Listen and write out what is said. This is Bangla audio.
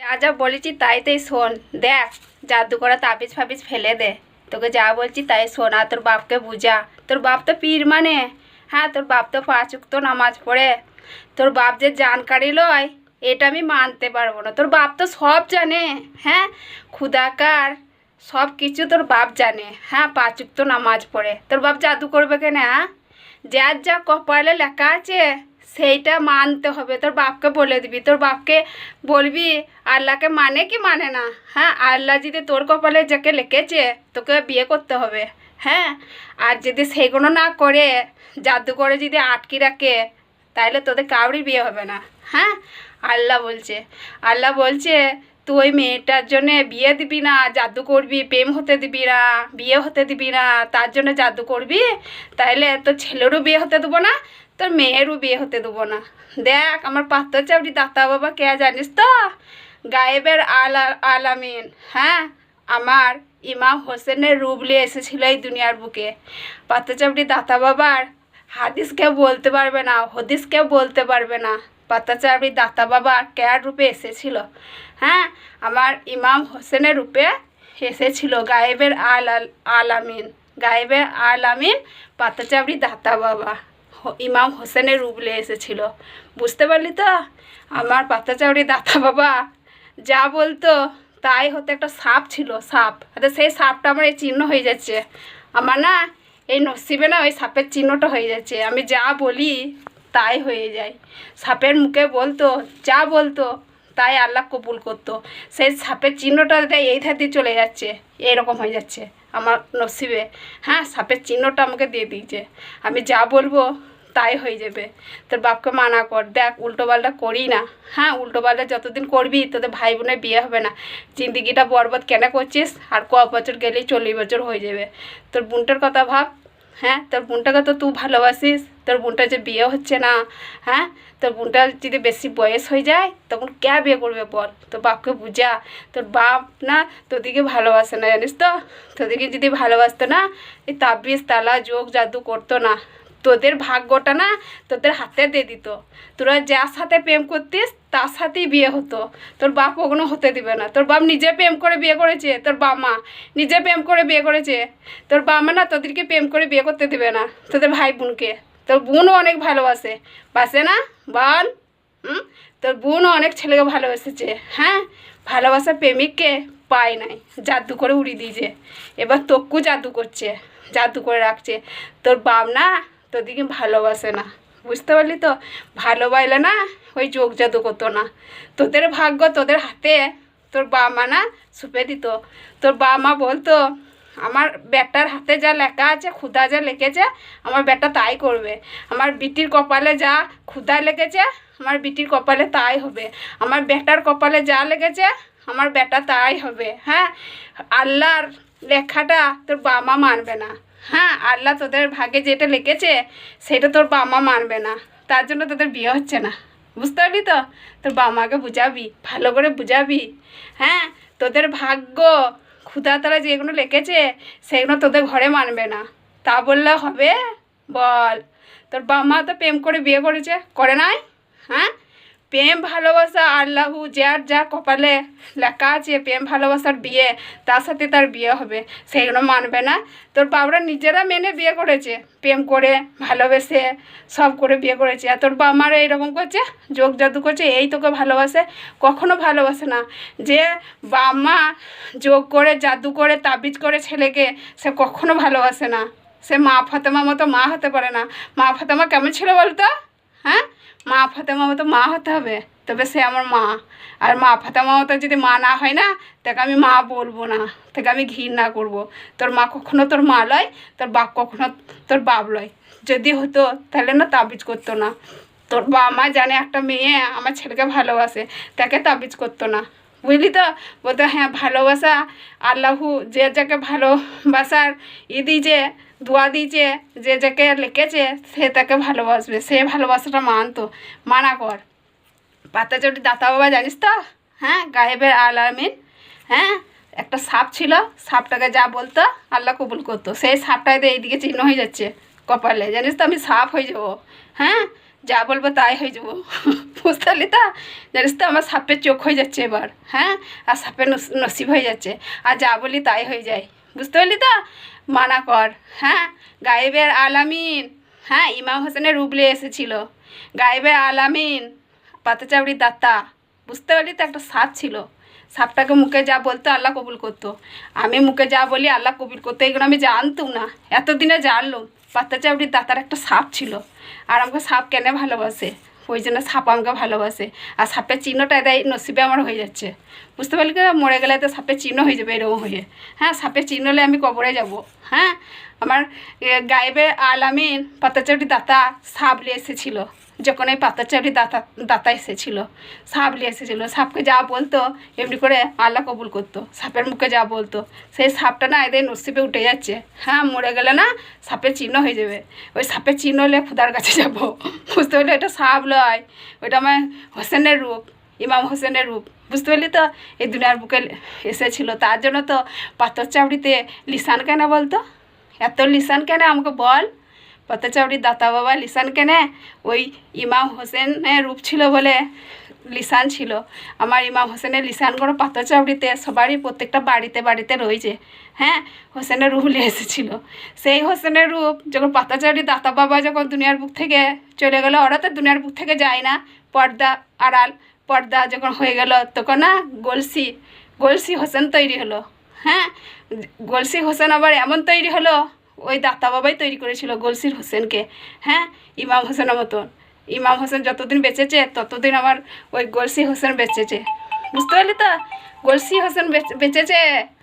যা যা বলেছি তাই তাই শোন, দেখ জাদু করা তাবিজ ফাবিজ ফেলে দে। তোকে যা বলছি তাই শোন, আর তোর বাপকে বুঝা। তোর বাপ তো পীর মানে। হ্যাঁ তোর বাপ তো পাঁচ তো নামাজ পড়ে। তোর বাপ যে জানকারি লয়, এটা আমি মানতে পারব না। তোর বাপ তো সব জানে। হ্যাঁ ক্ষুদাকার সব কিছু তোর বাপ জানে। হ্যাঁ পাঁচ তো নামাজ পড়ে। তোর বাপ জাদু করবে কেন হ্যাঁ? যার যা কপালে লেখা আছে সেইটা মানতে হবে। তোর বাপকে বলে দিবি। তোর বাপকে বলবি, আল্লাহকে মানে কি মানে না? হ্যাঁ আল্লাহ যদি তোর কপালে যাকে লেখেছে, তোকে বিয়ে করতে হবে। হ্যাঁ আর যদি সেগুলো না করে জাদু করে যদি আটকে রাখে তাহলে তোদের কাউরই বিয়ে হবে না। হ্যাঁ আল্লাহ বলছে। আল্লাহ বলছে তুই মেয়েটার জন্যে বিয়ে দিবি না, জাদু করবি, প্রেম হতে দিবি না, বিয়ে হতে দিবি না, তার জন্য জাদু করবি? তাহলে তোর ছেলেরও বিয়ে হতে দেবো না, তোর মেয়েরও বিয়ে হতে দেবো না। দেখ, আমার পাত্র চাবড়ি দাতা বাবা কে জানিস তো? গায়েবের আলা আলামিন হ্যাঁ? আমার ইমাম হোসেনের রূপ নিয়ে এসেছিল এই দুনিয়ার বুকে। পাত্র চাবড়ি দাতা বাবার হাদিস কেউ বলতে পারবে না হদিস কেউ বলতে পারবে না। পাতাচারবি দাতা বাবা কেয়ার রূপে এসেছিল? হ্যাঁ আমার ইমাম হোসেনের রূপে এসেছিল গায়েবের আল আল, আলামিন, গায়েবের আলামিন পাতাচাবড়ি দাতা বাবা। ইমাম হোসেনের রূপ নিয়ে এসেছিল। বুঝতে পারলি তো? আমার পাতাচাবড়ি দাতা বাবা যা বলতো তাই হতে একটা সাপ ছিল, সাপ। আরে সেই সাপটা আমার এই চিহ্ন হয়ে যাচ্ছে। আমার না এই নসিবে না ওই সাপের চিহ্নটা হয়ে যাচ্ছে। আমি যা বলি তাই হয়ে যায়। সাপের মুখে বলতো, যা বলতো, তাই আল্লাহ কবুল করতো। সেই সাপের চিহ্নটা এই ধার দিয়ে চলে যাচ্ছে, এরকম হয়ে যাচ্ছে আমার নসিবে। হ্যাঁ সাপের চিহ্নটা আমাকে দিয়ে দিয়েছে। আমি যা বলব, তাই হয়ে যাবে। তোর বাপকে মানা কর, দেখ, উল্টো পাল্টা করি না। হ্যাঁ উল্টো পাল্টা যতদিন করবি, তোদের ভাই বোনের বিয়ে হবে না। জিন্দিগিটা বরবাদ কেন করছিস? আর ক বছর গেলেই চল্লিশ বছর হয়ে যাবে। তোর বোনটার কথা ভাব। হ্যাঁ তোর বোনটাকে তো তুই ভালোবাসিস। তোর বোনটা যে বিয়ে হচ্ছে না হ্যাঁ? তোর বোনটার যদি বেশি বয়স হয়ে যায়, তখন কে বিয়ে করবে বল? তোর বাপকে বুঝা। তোর বাপ না তোদেরকে ভালোবাসে না, জানিস তো? তোদেরকে যদি ভালোবাসতো না, এই তাবিজ, তালা যোগ জাদু করতো না। তোদের ভাগ্যটা না তোদের হাতে দিয়ে দিত। তোরা যার সাথে প্রেম করতিস, তার সাথেই বিয়ে হতো। তোর বাপ কখনো হতে দিবে না। তোর বাপ নিজে প্রেম করে বিয়ে করেছে, তোর বাপ মা নিজে প্রেম করে বিয়ে করেছে। তোর বাপ মা না তোদেরকে প্রেম করে বিয়ে করতে দিবে না, তোদের ভাই বোনকে। তোর বোনও অনেক ভালোবাসে। বাসে না? বল। হুম? তোর বোনও অনেক ছেলেকে ভালোবেসেছে। হ্যাঁ? ভালোবাসা প্রেমিককে পায় নাই। জাদু করে উড়ি দিয়েছে। এবার তোকেও জাদু করছে, জাদু করে রাখছে। তোর বাপ না তোদিকে ভালোবাসে না। বুঝতে পারলি তো? ভালোবাসলে না ওই যোগ জাদু করতো না। তোদের ভাগ্য তোদের হাতে। তোর বাবা মা না সুপে দিত। তোর বাবা মা বলতো আমার বেটার হাতে যা লেখা আছে ক্ষুদা যা লিখেছে আমার বেটা তাই করবে। আমার বিটির কপালে যা ক্ষুদা লেগেছে, আমার বিটির কপালে তাই হবে। আমার বেটার কপালে যা লেগেছে, আমার বেটা তাই হবে। হ্যাঁ? আল্লাহর লেখাটা তোর বাবা মানবে না। হ্যাঁ? আল্লাহ তোদের ভাগে যেটা লিখেছে সেটা তোর বাবা মানবে না। তার জন্য তোদের বিয়ে হচ্ছে না। বুঝতে পারলি তো? তোর বাবা মাকে বুঝাবি, ভালো করে বুঝাবি। হ্যাঁ? তোদের ভাগ্য ক্ষুধা তারা যেগুলো লিখেছে, সেগুলো তোদের ঘরে মানবে না। তা বললে হবে? বল। তোর বাবা মা তো প্রেম করে বিয়ে করেছে, করে নাই? হ্যাঁ? প্রেম ভালোবাসা আল্লাহু, যার যার কপালে লেখা আছে, প্রেম ভালোবাসার বিয়ে, তার সাথে তার বিয়ে হবে। সেইগুলো মানবে না। তোর বাবরা নিজেরা মেনে বিয়ে করেছে। প্রেম করে, ভালোবেসে সব করে বিয়ে করেছে। আর তোর বাবা মারা এরকম করছে, যোগ জাদু করছে, এই তোকে ভালোবাসে। কখনো ভালোবাসে না। যে বাবা মা যোগ করে, জাদু করে, তাবিজ করে ছেলেকে, সে কখনো ভালোবাসে না। সে মা ফাতেমা মতো মা হতে পারে না। মা ফাতেমা কেমন ছিল বলতো? হ্যাঁ? মা ফাতেমা তো মা হতে হবে, তবে সে আমার মা। আর মা ফাতেমা তো যদি মা না হয় না, তাকে আমি মা বলব না, তাকে আমি ঘৃণা করব। তোর মা কখনো তোর মা লয়, তোর বাপ কখনো তোর বাপ লয়। যদি হতো, তাহলে না তাবিজ করতো না। তোর বাবা মা জানে একটা মেয়ে, আমার ছেলেকে ভালোবাসে, তাকে তাবিজ করতো না। বুঝলি তো? বলতো হ্যাঁ ভালোবাসা, আল্লাহু যে যাকে ভালোবাসার ই দিয়েছে দোয়া দিয়েছে, যে যাকে লিখেছে, সে তাকে ভালোবাসবে, সে ভালোবাসাটা মানতো। মানা কর। পাতা চটি দাতা বাবা, জানিস তো? হ্যাঁ গায়েবের আলামিন হ্যাঁ? একটা সাপ ছিল, সাপটাকে যা বলতো, আল্লাহ কবুল করতো। সেই সাপটাতে এইদিকে চিহ্ন হয়ে যাচ্ছে কপালে। জানিস তো আমি সাপ হয়ে যাব। হ্যাঁ? যা বলব তাই হয়ে যাব। বুঝতে পারলি তো? জানিস তো আমার সাপের চোখ হয়ে যাচ্ছে এবার। হ্যাঁ? আর সাপের নসিব হয়ে যাচ্ছে। আর যা বলি তাই হয়ে যায়। বুঝতে পারলি তো? মানা কর হ্যাঁ? গায়েবের আলামিন হ্যাঁ? ইমাম হোসেনের রুবলে এসেছিল। গায়েবের আলামিন পাতাচাবড়ি দাতা। বুঝতে পারলি তো? একটা সাপ ছিল। সাপটাকে মুখে যা বলতো আল্লাহ কবুল করতো। আমি মুখে যা বলি আল্লাহ কবুল করতো, এগুলো আমি জানতাম না। এতদিনে জানলাম, পাতাচাবড়ির দাতার একটা সাপ ছিল। আর আমাকে সাপ কেন ভালোবাসে? ওই জন্য সাপ আমাকে ভালোবাসে। আর সাপের চিহ্নটা দেয় নসিবে আমার হয়ে যাচ্ছে। বুঝতে পারলি কি মরে গেলে তো সাপের চিহ্ন হয়ে যাবে এরকম হয়ে। হ্যাঁ সাপের চিহ্ন হলে আমি কবরে যাব। হ্যাঁ আমার গায়েবের আল আমিন পাতাচাটি দাতা, সাপ নিয়ে এসেছিল। যখন এই পাতাচাবড়ি দাতা দাতা এসেছিল, সাপ নিয়ে এসেছিল, সাপকে যা বলতো, এমনি করে আল্লাহ কবুল করতো, সাপের মুখে যা বলতো, সেই সাপটা না এদের নসিবে উঠে যাচ্ছে। হ্যাঁ মরে গেলে না সাপের চিহ্ন হয়ে যাবে। ওই সাপের চিহ্ন হলে খুদার কাছে যাব। বুঝতে পারলে এটা সাপ লয়, ওইটা আমার হোসেনের রূপ, ইমাম হোসেনের রূপ। বুঝতে পারলি তো? এই দুনিয়ার বুকে এসেছিল। তার জন্য তো পাথর চাবড়িতে লিসান কেন বলতো? এত লিসান কেন আমাকে বল? পাতাচাউড়ির দাতা বাবা লিসান কেনে? ওই ইমাম হোসেনের রূপ ছিল বলে লিসান ছিল। আমার ইমাম হোসেনের লিসানগুলো পাতাচাউড়িতে সবারই প্রত্যেকটা বাড়িতে বাড়িতে রয়েছে। হ্যাঁ হোসেনের রূপ নিয়ে এসেছিল। সেই হোসেনের রূপ যখন পাতাচাউড়ি দাতা বাবা যখন দুনিয়ার বুক থেকে চলে গেলো ওরা তো দুনিয়ার বুক থেকে যায় না। পর্দা আড়াল, পর্দা যখন হয়ে গেল, তখন না গলসি গলসি হোসেন তৈরি হলো। হ্যাঁ গলসি হোসেন আবার এমন তৈরি হলো ওই দাতা বাবাই তৈরি করেছিল গলসির হোসেনকে। হ্যাঁ? ইমাম হোসেনের মতন। ইমাম হোসেন যতদিন বেঁচেছে, ততদিন আমার ওই গলসি হোসেন বেঁচেছে। বুঝতে পারলি তো? গলসি হোসেন বেঁচে- বেঁচেছে।